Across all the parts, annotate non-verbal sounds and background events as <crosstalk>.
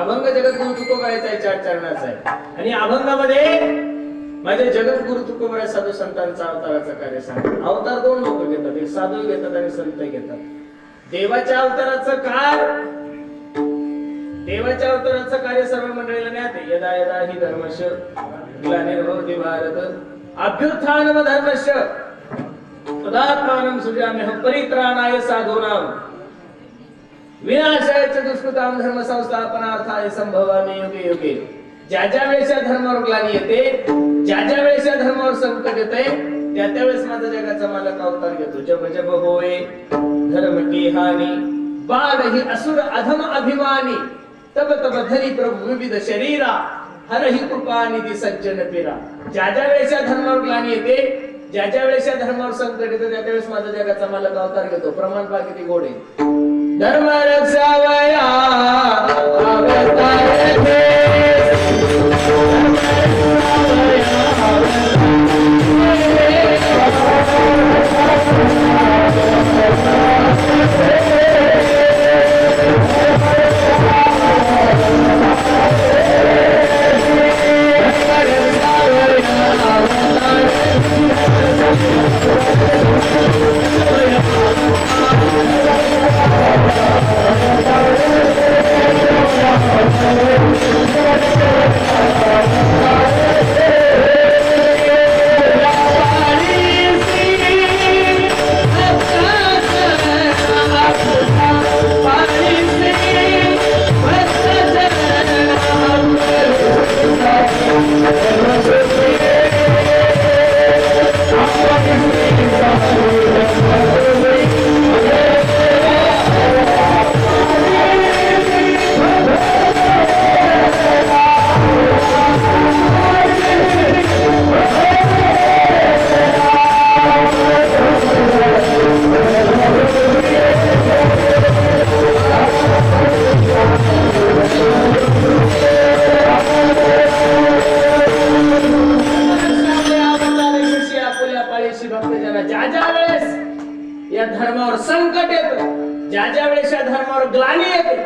अभंग जगद्गुरु तुकोबारायचा आहे चार चरणाचा आहे. आणि अभंगामध्ये माझे जगद्गुरु तुकोबाराय साधू संतांचा अवताराचं कार्य सांग अवतार दोन लोक घेतात. एक साधू घेतात आणि संत घेतात. देवाच्या अवताराचं काय? देवाच्या अवताराचं कार्य सर्व मंडळीला ज्ञात यदा यदा ही धर्मश ग्लानिर्भवति भारत. अभ्युत्थानम धर्मश तदात्मानं सुजाम्यहं परित्राणाय साधूनां. विनाशाय दुष्कृताम धर्म संस्थापनार्थाय संभवामी युगे युगे। ज्या ज्या वेळेस या धर्मावर ग्लानी येते ज्या ज्या वेळेस या धर्मावर संकट येते त्या त्यावेळेस माझा जगाचा मालक अवतार घेतो. जब जब होय धर्म की हानी बाळ ही असुर अधम अभिमानी तब तब धरी प्रभु विविध शरीरा हर ही कृपा निधी सज्जन पिरा। ज्या ज्या वेळेस या धर्मावर ग्लानी येते ज्या ज्या वेळेस या धर्मावर संकट येते त्या त्यावेळेस माझा जगाचा मालक अवतार घेतो. प्रमाण पहा किती गोड आहे. धर्म रक्षावया भक्तजना ज्या ज्या वेळेस या धर्मावर संकट येत ज्या ज्या वेळेस या धर्मावर ग्लानी येते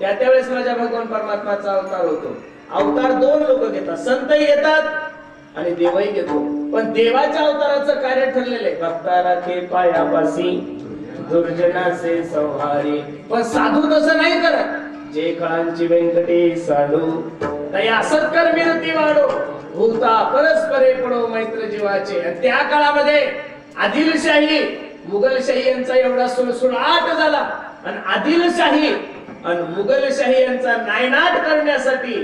त्या त्यावेळेस माझ्या भगवान परमात्माचा अवतार होतो. अवतार दोन लोक घेतात. संतही येतात आणि देवही घेतो. पण देवाच्या अवताराचं कार्य ठरलेलं आहे. भक्ता राखे पायापासी दुर्जनाचे संहारी. पण साधू तसं नाही करत. जे काळांची व्यंकटी साधू. तया असत्कर वाढो भूता परस्परे पडो मैत्र जीवाचे त्या काळामध्ये आदिलशाही मुघलशाही यांचा एवढा सुळसुळाट झाला. आणि आदिलशाही आणि मुघलशाही यांचा नायनाट करण्यासाठी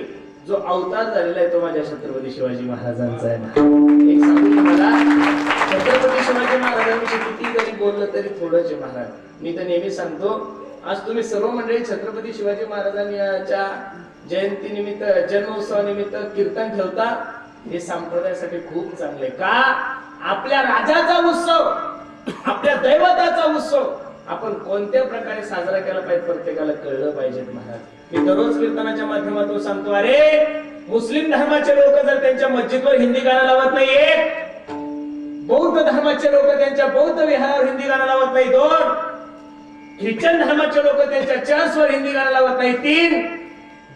जो अवतार झालेला आहे तो माझ्या छत्रपती शिवाजी महाराजांचा आहे एक सांगू छत्रपती शिवाजी महाराजांविषयी किती जरी बोललं तरी थोडंच महाराज. मी तर नेहमी सांगतो आज तुम्ही सर्व मंडळी छत्रपती शिवाजी महाराजांच्या जयंतीनिमित्त जन्मोत्सवानिमित्त कीर्तन ठेवता हे संप्रदायासाठी खूप चांगले का? आपल्या राजाचा उत्सव आपल्या दैवताचा उत्सव आपण कोणत्या प्रकारे साजरा केला पाहिजे प्रत्येकाला कळलं पाहिजे महाराज मी दररोज कीर्तनाच्या माध्यमातून सांगतो अरे मुस्लिम धर्माचे लोक जर त्यांच्या मस्जिदवर हिंदी गाणं लावत नाहीये बौद्ध धर्माचे लोक त्यांच्या बौद्ध विहारावर हिंदी गाणं लावत नाही दोन. ख्रिश्चन धर्माचे लोक त्यांच्या चर्चवर हिंदी गाणं लावत नाही तीन.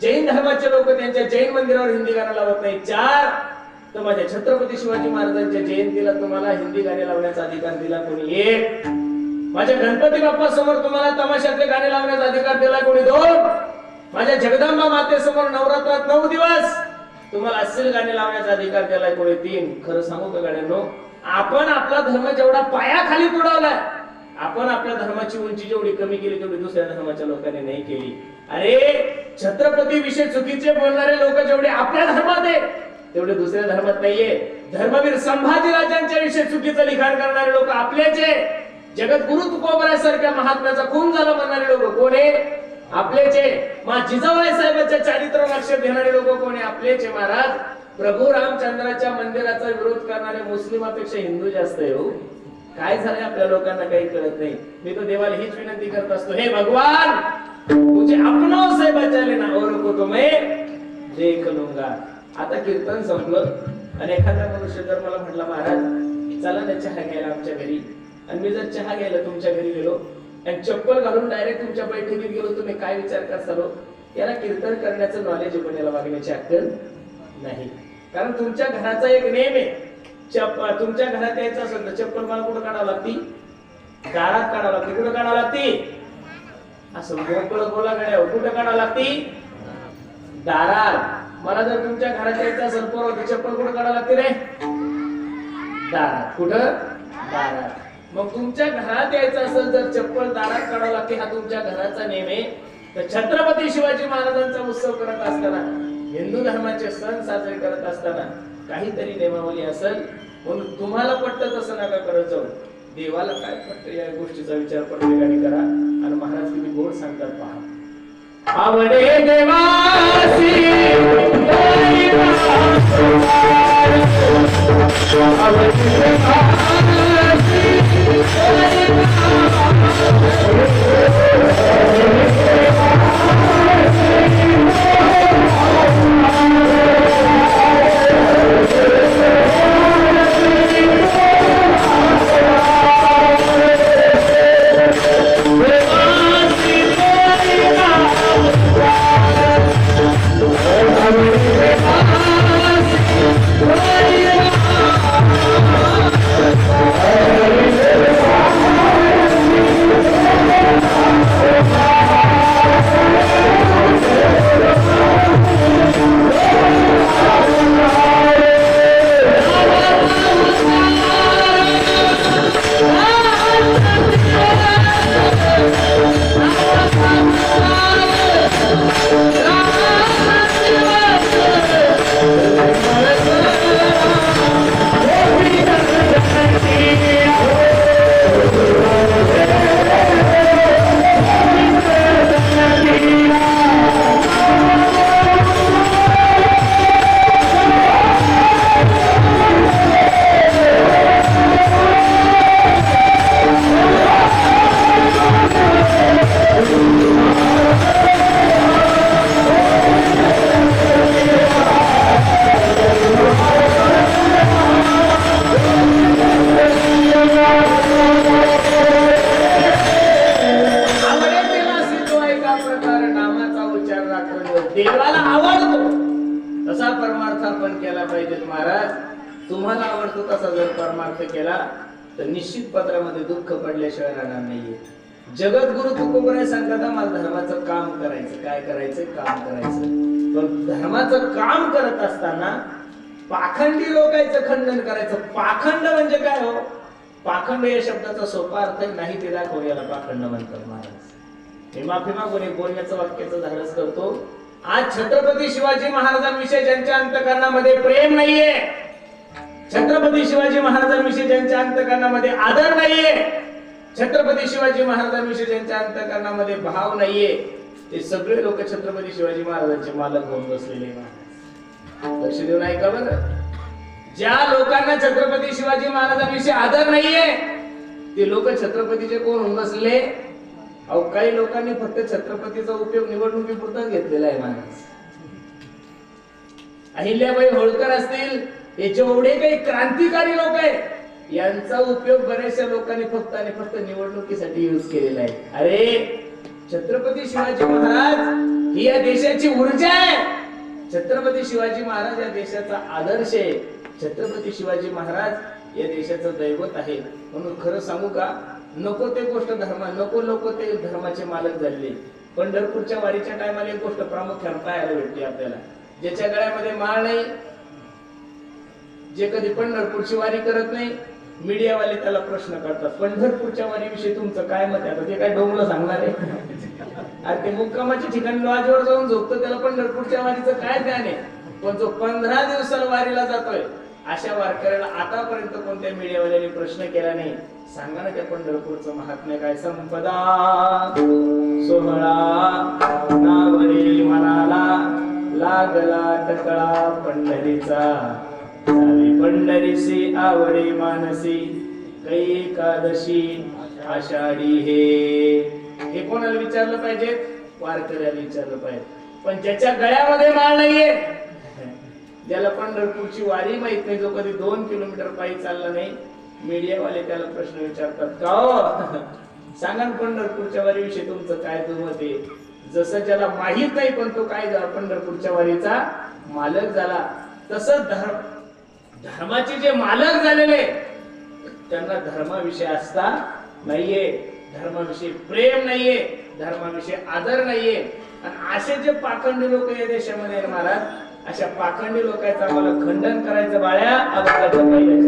जैन धर्माचे लोक त्यांच्या जैन मंदिरावर हिंदी गाणं लावत नाही चार. तर माझ्या छत्रपती शिवाजी महाराजांच्या जयंतीला तुम्हाला हिंदी गाणे लावण्याचा अधिकार दिला कोणी? एक. माझ्या गणपती बाप्पा समोर तुम्हाला तमाशातले गाणे लावण्याचा अधिकार दिला कोणी? दोन. माझ्या जगदंबा मातेसमोर नवरात्रात नऊ दिवस तुम्हाला असेल गाणे लावण्याचा अधिकार दिलाय कोणी? तीन. खरं सांगू का गाण्यांनो? आपण आपला धर्म जेवढा पायाखाली तुडवलाय आपण आपल्या धर्माची उंची जेवढी कमी केली तेवढी दुसऱ्या धर्माच्या लोकांनी नाही केली. अरे छत्रपती विषय चुकीचे बोलणारे लोक जेवढे आपल्या धर्मात आहे तेवढे दुसऱ्या धर्मात नाहीये. धर्मवीर संभाजी राजांच्या विषयी चुकीचं लिखाण करणारे लोक आपलेचे जगद्गुरु तुकोबरासारख्या महात्म्याचा खून झाला म्हणणारे लोक कोण आहे आपलेचे मा जिजाबाई साहेबांच्या चारित्र लक्षात घेणारे लोक कोण आहे आपलेचे महाराज. प्रभू रामचंद्राच्या मंदिराचा विरोध करणारे मुस्लिमापेक्षा हिंदू जास्त आहे हो. काय झालंय आपल्या लोकांना काही कळत नाही. मी तो देवाला हीच विनंती करत असतो. हे भगवान! तुझे अपनो साहेबाच्या लेना और को तुम्हें. देख लूंगा आता कीर्तन संपलं आणि एखादा मनुष्य जर मला म्हटला महाराज चला ना चहा घ्यायला आमच्या घरी. आणि मी जर चहा घ्यायला तुमच्या घरी गेलो आणि चप्पल घालून डायरेक्ट तुमच्या बैठकीत गेलो तुम्ही काय विचार करसाल हो? याला कीर्तन करण्याचं नॉलेज पण याला वागण्याची अक्कल नाही. कारण तुमच्या घराचा एक नेम आहे. चप्पल तुमच्या घरात यायचं असेल तर चप्पल मला कुठं काढावं लागती? दारात काढावं लागते. कुठं काढावं लागती? असं मोकळं बोला गड्या कुठं काढावं लागती? दारात. मला जर तुमच्या घरात यायचं असेल पोरं चप्पल कुठं काढावं लागते रे? दारात. कुठं? दारात. मग तुमच्या घरात यायचं असेल जर चप्पल दारात काढावं लागते हा तुमच्या घराचा नेम आहे तर छत्रपती शिवाजी महाराजांचा उत्सव करत असताना हिंदू धर्माचे सण साजरे करत असताना काहीतरी नियमावली असेल म्हणून तुम्हाला पटत तसं नका करत जाऊ. देवाला काय पटतं या गोष्टीचा विचार प्रत्येकाने करा. आणि महाराज किती गोड सांगतात पहा. आवडे देवासी आवडे देवाला आवडतो. तसा परमार्थ आपण केला पाहिजे महाराज. तुम्हाला आवडतो तसा जर परमार्थ केला तर निश्चित पत्रामध्ये दुःख पडल्याशिवाय राहणार नाहीये. जगद्गुरु तुकोबराय सांगतात मला धर्माचं काम करायचं. काय करायचं? काम करायचं. पण धर्माचं काम करत असताना पाखंडी लोकांचं खंडन करायचं. पाखंड म्हणजे काय हो? पाखंड या शब्दाचा सोपा अर्थ नाही ते दाखव याला पाखंड म्हणतात महाराज? मी माफी मागून एक बोलण्याचं वाक्याचं धाडस करतो? आज छत्रपती शिवाजी महाराजांविषयी ज्यांच्या अंतकरणामध्ये प्रेम नाहीये छत्रपती शिवाजी महाराजांविषयी ज्यांच्या अंतकरणामध्ये आदर नाहीये छत्रपती शिवाजी महाराजांविषयी ज्यांच्या अंतकरणामध्ये भाव नाहीये ते सगळे लोक छत्रपती शिवाजी महाराजांचे मालक होऊन बसलेले लक्ष देऊन ऐका बरं. ज्या लोकांना छत्रपती शिवाजी महाराजांविषयी आदर नाहीये ते लोक छत्रपतीचे कोण होऊन बसले? अहो काही लोकांनी फक्त छत्रपतीचा उपयोग निवडणुकीपुरताच घेतलेला आहे महाराज अहिल्याबाई होळकर असतील हे जेवढे काही क्रांतिकारी लोक आहेत. यांचा उपयोग बऱ्याचशा लोकांनी फक्त आणि फक्त निवडणुकीसाठी युज केलेला आहे. अरे छत्रपती शिवाजी महाराज ही या देशाची ऊर्जा आहे. छत्रपती शिवाजी महाराज या देशाचा आदर्श आहे. छत्रपती शिवाजी महाराज या देशाचं दैवत आहे. म्हणून खरं सांगू का नको ते गोष्ट धर्मा नको लोक ते धर्माचे मालक झाले पंढरपूरच्या वारीच्या टायमाला एक गोष्ट प्रामुख्याने पाहायला भेटते आपल्याला. ज्याच्या गळ्यामध्ये माळ नाही जे कधी पंढरपूरची वारी करत नाही मीडियावाले त्याला प्रश्न करतात पंढरपूरच्या वारीविषयी तुमचं काय मत आहे? आता ते काय डोंगलं सांगणार आहे? अरे ते मुक्कामाच्या ठिकाणी लॉजवर जाऊन झोपतो त्याला पंढरपूरच्या वारीचं काय ज्ञान आहे? पण जो पंधरा दिवसाला वारीला जातोय अशा वारकऱ्याला आतापर्यंत कोणत्या मीडियावाल्याने प्रश्न केला नाही? सांगा ना त्या पंढरपूरचं महात्म्य काय संपदा. सोहळा नावरी मनाला लागला टकळा पंढरीचा. झाली पंढरीसी आवडी मानसी कै एकादशी आषाढी हे. हे कोणाला विचारलं पाहिजे वारकऱ्याला विचारलं पाहिजे पण ज्याच्या गळ्यामध्ये माळ नाहीये त्याला पंढरपूरची वारी माहीत नाही जो कधी दोन किलोमीटर पायी चालला नाही. मीडियावाले त्याला प्रश्न विचारतात का हो? <laughs> सांगा ना पंढरपूरच्या वारीविषयी तुमचं काय दुमत आहे. जसं ज्याला माहीत नाही पण तो काय झाला? पंढरपूरच्या वारीचा मालक झाला. तसं धर्म धर्माचे जे मालक झालेले त्यांना धर्माविषयी असता नाहीये. धर्माविषयी प्रेम नाहीये. धर्माविषयी आदर नाहीये. आणि असे जे पाखंडी लोक या देशामध्ये महाराज अशा पाखंडी लोकांचं आम्हाला खंडन करायचं बाळ्या आपल्याला जमवायला